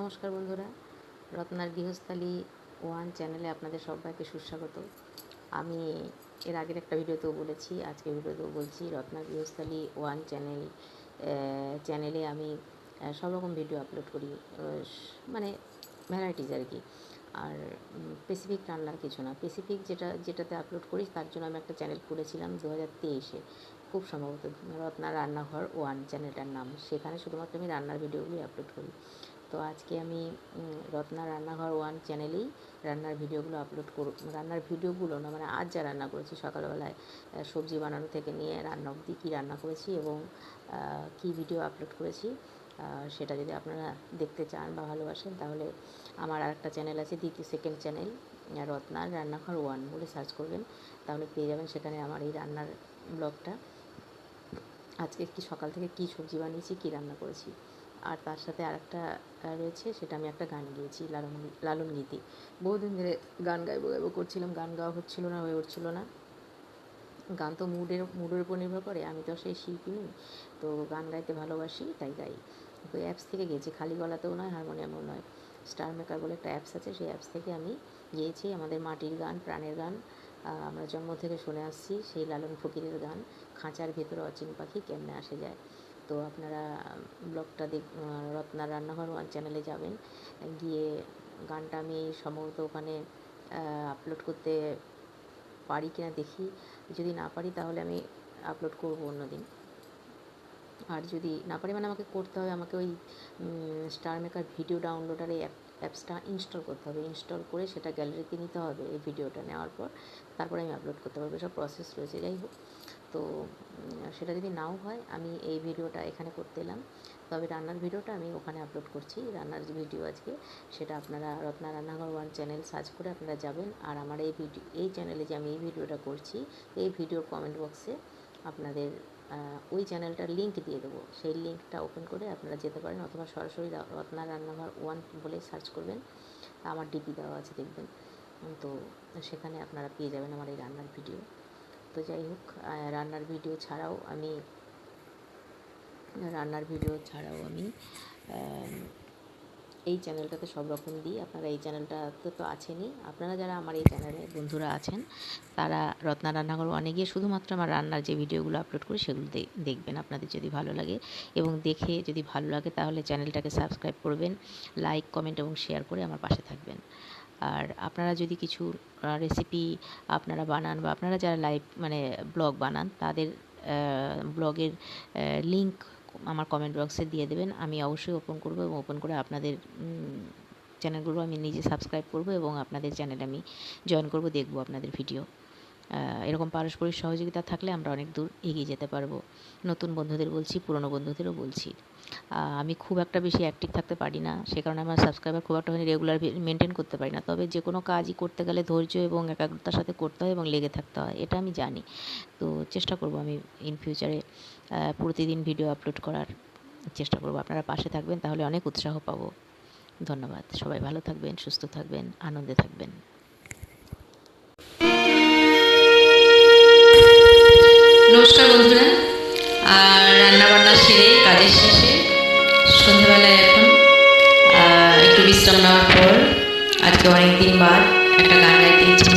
নমস্কার বন্ধুরা, রত্নার গৃহস্থালী ওয়ান চ্যানেলে আপনাদের সবাইকে সুস্বাগত। আমি এর আগের একটা ভিডিওতেও বলেছি আজকে ভিডিওতেও বলছি, রত্নার গৃহস্থালী ওয়ান চ্যানেল চ্যানেলে আমি সব রকম ভিডিও আপলোড করি মানে ভ্যারাইটিস আর কি। আর স্পেসিফিক রান্নার কিছু না। স্পেসিফিক যেটা, যেটাতে আপলোড করি, তার জন্য আমি একটা চ্যানেল করেছিলাম দু হাজার তেইশে। খুব সম্ভবত রত্না রান্নাঘর ওয়ান চ্যানেলটার নাম। সেখানে শুধুমাত্র আমি রান্নার ভিডিওগুলি আপলোড করি। তো আজকে আমি রত্না রান্নাঘর ওয়ান চ্যানেলেই রান্নার ভিডিওগুলো আপলোড করব, রান্নার ভিডিওগুলো না মানে আজ যা রান্না করেছি সকালবেলায় সবজি বানানো থেকে নিয়ে রান্না অবধি কী রান্না করেছি এবং কী ভিডিও আপলোড করেছি সেটা যদি আপনারা দেখতে চান বা ভালোবাসেন, তাহলে আমার আরেকটা চ্যানেল আছে, দ্বিতীয় সেকেন্ড চ্যানেল রত্নার রান্নাঘর ওয়ান বলে সার্চ করবেন, তাহলে পেয়ে যাবেন সেখানে আমার এই রান্নার ব্লগটা আজকে কি সকাল থেকে কি সবজি বানিয়েছি, কি রান্না করেছি? আর তার সাথে আরেকটা আহ, রয়েছে সেটা আমি একটা গান গিয়েছি লালন লালন গীতি। বহুদিন ধরে গান গাইবো গাইবো করছিলাম গান গাওয়া হচ্ছিল না হয়ে উঠছিল না। গান তো মুডের মুডের উপর নির্ভর করে আমি তো সেই শিল্পী নই। তো গান গাইতে ভালোবাসি তাই গাই। তো অ্যাপস থেকে গেয়েছি খালি গলাতেও নয় হারমোনিয়ামও নয়। স্টার মেকার বলে একটা অ্যাপস আছে সেই অ্যাপস থেকে আমি গিয়েছি আমাদের মাটির গান প্রাণের গান। আমরা জন্ম থেকে শুনে আসছি সেই লালন ফকিরের গান। খাঁচার ভেতরে অচিন পাখি কেমনে আসে যায়। তো আপনারা ব্লগটা দেখ আহ, রত্না রান্নাঘর ওয়ান চ্যানেলে যাবেন। গিয়ে গানটা আমি সম্ভবত ওখানে আপলোড করতে পারি কিনা দেখি। যদি না পারি তাহলে আমি আপলোড করব অন্যদিন। আর যদি না পারি মানে আমাকে করতে হবে আমাকে ওই স্টার মেকার ভিডিও ডাউনলোডার এই অ্যাপসটা ইনস্টল করতে হবে। ইনস্টল করে সেটা গ্যালারিতে নিতে হবে এই ভিডিওটা নেওয়ার পর। তারপরে আমি আপলোড করতে পারব। সব প্রসেস রয়েছে। যাই হোক তো সেটা যদি নাও হয়, আমি এই ভিডিওটা এখানে করতে এলাম। তবে রান্নার ভিডিওটা আমি ওখানে আপলোড করছি। রান্নার যে ভিডিও আজকে, সেটা আপনারা রত্না রান্নাঘর ওয়ান চ্যানেল সার্চ করে আপনারা যাবেন। আর আমার এই ভিডিও এই চ্যানেলে যে আমি এই ভিডিওটা করছি, এই ভিডিওর কমেন্ট বক্সে আপনাদের ওই চ্যানেলটার লিঙ্ক দিয়ে দেবো। সেই লিঙ্কটা ওপেন করে আপনারা যেতে পারেন অথবা সরাসরি রত্না রান্নাঘর ওয়ান বলে সার্চ করবেন। আমার ডিপি দেওয়া আছে দেখবেন। তো সেখানে আপনারা পেয়ে যাবেন আমার এই রান্নার ভিডিও। তো যাই হোক রান্নার ভিডিও ছাড়াও আমি, রান্নার ভিডিও ছাড়াও আমি এই চ্যানেলটাতে সব রকম দিই। আপনারা এই চ্যানেলটাতে তো আছেনই। আপনারা যারা আমার এই চ্যানেলে বন্ধুরা আছেন, তারা রত্না রান্নাঘর ওয়ানে গিয়ে শুধুমাত্র আমার রান্নার যে ভিডিওগুলো আপলোড করি, সেগুলো দেখবেন। আপনাদের যদি ভালো লাগে এবং দেখে যদি ভালো লাগে, তাহলে চ্যানেলটাকে সাবস্ক্রাইব করবেন লাইক কমেন্ট এবং শেয়ার করে আমার পাশে থাকবেন। আর আপনারা যদি কিছু রেসিপি আপনারা বানান বা আপনারা যারা লাইভ মানে ব্লগ বানান, তাদের ব্লগের লিংক আমার কমেন্ট বক্সে দিয়ে দেবেন। আমি অবশ্যই ওপেন করব এবং ওপেন করে আপনাদের চ্যানেলগুলো আমি নিজে সাবস্ক্রাইব করব এবং আপনাদের চ্যানেলে আমি জয়েন করব, দেখব আপনাদের ভিডিও এরকম পারস্পরিক সহযোগিতা থাকলে আমরা অনেক দূর এগিয়ে যেতে পারব। নতুন বন্ধুদের বলছি, পুরনো বন্ধুদেরও বলছি। আমি খুব একটা বেশি অ্যাক্টিভ থাকতে পারি না, সে কারণে আমার সাবস্ক্রাইবার খুব একটা রেগুলার মেনটেন করতে পারি না। তবে যে কোনো কাজই করতে গেলে ধৈর্য এবং একাগ্রতার সাথে করতে হয় এবং লেগে থাকতে হয়, এটা আমি জানি। তো চেষ্টা করব আমি ইন ফিউচারে প্রতিদিন ভিডিও আপলোড করার চেষ্টা করব। আপনারা পাশে থাকবেন, তাহলে অনেক উৎসাহ পাবো। ধন্যবাদ। সবাই ভালো থাকবেন, সুস্থ থাকবেন, আনন্দে থাকবেন। নমস্কার বন্ধুরা। আর রান্না বান্না সেরে, কাজের শেষে, সন্ধ্যাবেলায় এখন একটু বিশ্রাম নেওয়ার পর, আজকে অনেক দিন বাদ একটা গান গাইতে ইচ্ছে